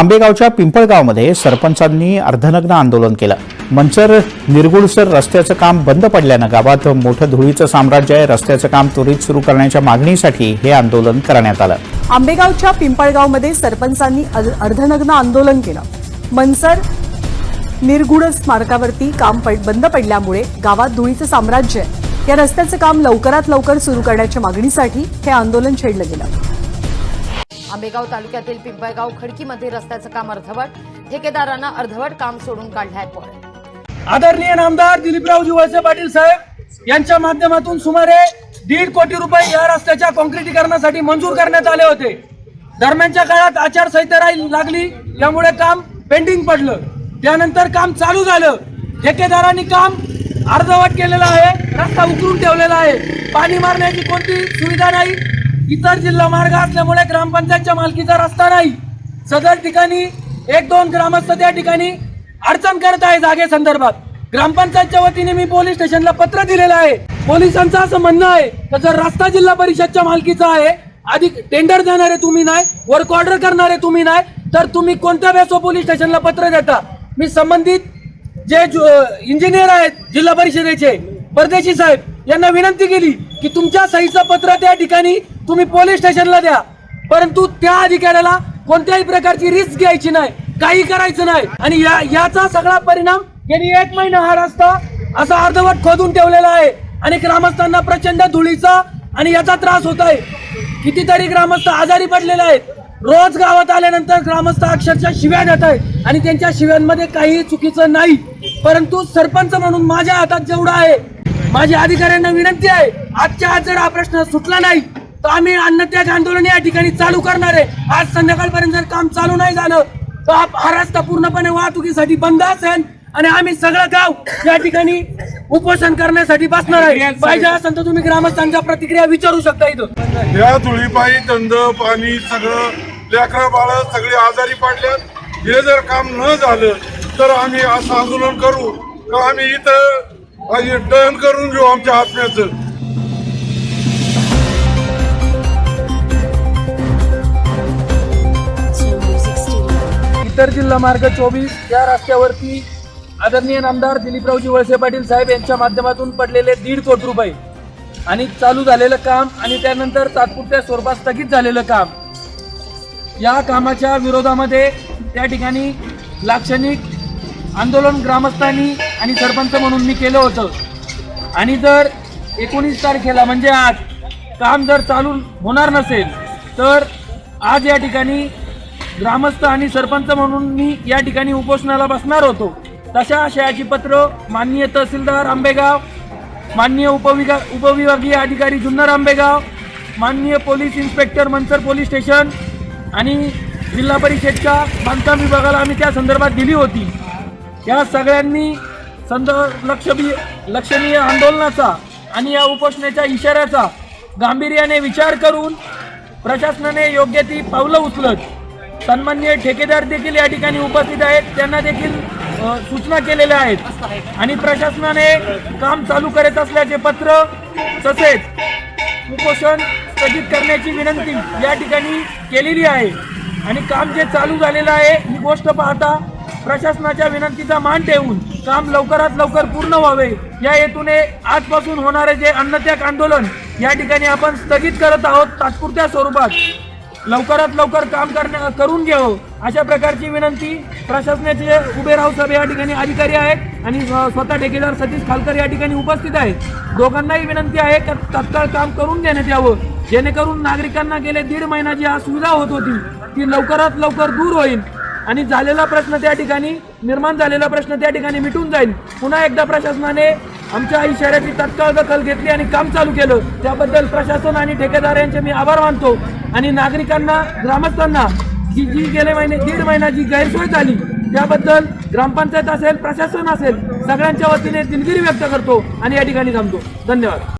आंबेगावच्या पिंपळगावमध्ये सरपंचांनी अर्धनग्न आंदोलन केलं. मंचर निरगुडसर रस्त्याचं काम बंद पडल्यानं गावात मोठं धुळीचं साम्राज्य आहे. रस्त्याचं काम त्वरित सुरू करण्याच्या मागणीसाठी हे आंदोलन करण्यात आलं. आंबेगावच्या पिंपळगावमध्ये सरपंचांनी अर्धनग्न आंदोलन केलं. मनसर निरगुड स्मारकावरती काम बंद पडल्यामुळे गावात धुळीचं साम्राज्य आहे. या रस्त्याचं काम लवकरात लवकर सुरू करण्याच्या मागणीसाठी हे आंदोलन छेडलं गेलं. आंबेगाव तालुक्यातील पिंपळगाव खडकीमध्ये रस्त्याचं काम अर्धवट. ठेकेदारांना अर्धवट काम सोडून काढलाय पण आदरणीय नामदार दिलीपरावजी वळसे पाटील साहेब यांच्या माध्यमातून सुमारे दीड कोटी रुपये या रस्त्याच्या कॉन्क्रिटीकरणासाठी मंजूर करण्यात आले होते. दरम्यानच्या काळात आचारसंहिता राहील लागली यामुळे काम पेंडिंग पडलं. त्यानंतर काम चालू झालं. ठेकेदारांनी काम अर्धवट केलेलं आहे रस्ता उकरून ठेवलेला आहे. पाणी मारण्याची कोणती सुविधा नाही इतर जिल्हा मार्ग असल्यामुळे ग्रामपंचायतच्या मालकीचा रस्ता नाही. सदर ठिकाणी एक दोन ग्रामस्थ त्या ठिकाणी अडचण करत आहे जागे संदर्भात ग्रामपंचायतच्या वतीने मी पोलीस स्टेशनला पत्र दिलेलं आहे. पोलिसांचं असं म्हणणं आहे की जर रस्ता जिल्हा परिषदच्या मालकीचा आहे आधी टेंडर देणारे तुम्ही नाही वर्क ऑर्डर करणारे तुम्ही नाही तर तुम्ही कोणत्या बेसो पोलीस स्टेशनला पत्र देता? मी संबंधित जे इंजिनियर आहेत जिल्हा परिषदेचे परदेशी साहेब यांना विनंती केली की तुमच्या सहीचं पत्र त्या ठिकाणी तुम्ही पोलीस स्टेशनला द्या. परंतु त्या अधिकाऱ्याला कोणत्याही प्रकारची रिस्क घ्यायची नाही काही करायचं नाही. आणि या याचा सगळा परिणाम यांनी एक महिना हा रस्ता असा अर्धवट खोदून ठेवलेला आहे. आणि ग्रामस्थांना प्रचंड धुळीचा आणि याचा त्रास होत आहे. कितीतरी ग्रामस्थ आजारी पडलेले आहेत. रोज गावात आल्यानंतर ग्रामस्थ अक्षरशः शिव्या देत आहेत आणि त्यांच्या शिव्यांमध्ये काही चुकीचं नाही. परंतु सरपंच म्हणून माझ्या हातात जेवढं आहे माझ्या अधिकाऱ्यांना विनंती आहे आजच्या आज जर हा प्रश्न सुटला नाही तर आम्ही अन्नत्याग आंदोलन या ठिकाणी चालू करणार आहे. आज संध्याकाळपर्यंत जर काम चालू नाही झालं तर हा रस्ता पूर्णपणे वाहतुकीसाठी बंद असेल आणि आम्ही सगळं गाव या ठिकाणी उपोषण करण्यासाठी बसणार आहे. पाहिजे असेल तर तुम्ही ग्रामस्थांच्या प्रतिक्रिया विचारू शकता इथं. या धुळीपायी धंद पाणी सगळं लेकरं बाळ सगळे आजारी पाडल्यात. हे जर काम न झालं तर आम्ही असं आंदोलन करू. का आम्ही इथं टर्न करून घेऊ आमच्या आत्म्याचं. इतर जिल्हा मार्ग चोवीस या रस्त्यावरती आदरणीय नामदार दिलीपरावजी वळसे पाटील साहेब यांच्या माध्यमातून पडलेले दीड कोटी रुपये आणि चालू झालेलं काम आणि त्यानंतर तात्पुरत्या स्वरूपात स्थगित झालेलं काम. या कामाच्या विरोधामध्ये त्या ठिकाणी लाक्षणिक आंदोलन ग्रामस्थांनी आणि सरपंच म्हणून मी केलं होतं. आणि जर एकोणीस तारखेला म्हणजे आज काम जर चालू होणार नसेल तर आज या ठिकाणी ग्रामस्थ आणि सरपंच म्हणून मी या ठिकाणी उपोषणाला बसणार होतो. तशा आशयाची पत्र माननीय तहसीलदार आंबेगाव माननीय उपविगा उपविभागीय अधिकारी जुन्नर आंबेगाव माननीय police inspector Manchar police station आणि जिल्हा परिषदच्या बांधकाम विभागाला आम्ही त्या संदर्भात दिली होती. या सगळ्यांनी संद लक्षबी लक्षणीय आंदोलनाचा आणि या उपोषणाच्या इशाऱ्याचा गांभीर्याने विचार करून प्रशासनाने योग्य ती पावलं उचलत. सन्मान्य ठेकेदार देखील या ठिकाणी उपस्थित आहेत. त्यांना देखील सूचना केलेल्या आहेत. आणि प्रशासनाने काम चालू करत असल्याचे पत्र तसेच उपोषण स्थगित करण्याची विनंती या ठिकाणी केलेली आहे. आणि काम जे चालू झालेलं आहे ही गोष्ट पाहता प्रशासनाच्या विनंतीचा मान ठेवून काम लवकरात लवकर पूर्ण व्हावे. या हेतूने आजपासून होणारे जे अन्नत्याग आंदोलन या ठिकाणी आपण स्थगित करत आहोत. तात्पुरत्या स्वरूपात लवकरात लवकर काम करण्या करून घ्यावं अशा प्रकारची विनंती प्रशासनाचे उभे राहू सभे या ठिकाणी अधिकारी आहेत आणि स्व- स्वतः ठेकेदार सतीश खालकर या ठिकाणी उपस्थित आहेत. दोघांनाही विनंती आहे की तत्काळ काम करून देण्यात यावं. जेणेकरून नागरिकांना गेले दीड महिना जी असुविधा होत होती ती लवकरात लवकर दूर होईल. आणि झालेला प्रश्न त्या ठिकाणी निर्माण झालेला प्रश्न त्या ठिकाणी मिटून जाईल. पुन्हा एकदा प्रशासनाने आमच्या इशाऱ्याची तत्काळ दखल घेतली आणि काम चालू केलं. त्याबद्दल प्रशासन आणि ठेकेदार यांचे मी आभार मानतो. आणि नागरिकांना ग्रामस्थांना जी जी गेले महिने दीड महिना जी गैरसोय झाली त्याबद्दल ग्रामपंचायत असेल प्रशासन असेल सगळ्यांच्या वतीने दिलगिरी व्यक्त करतो आणि या ठिकाणी थांबतो. धन्यवाद.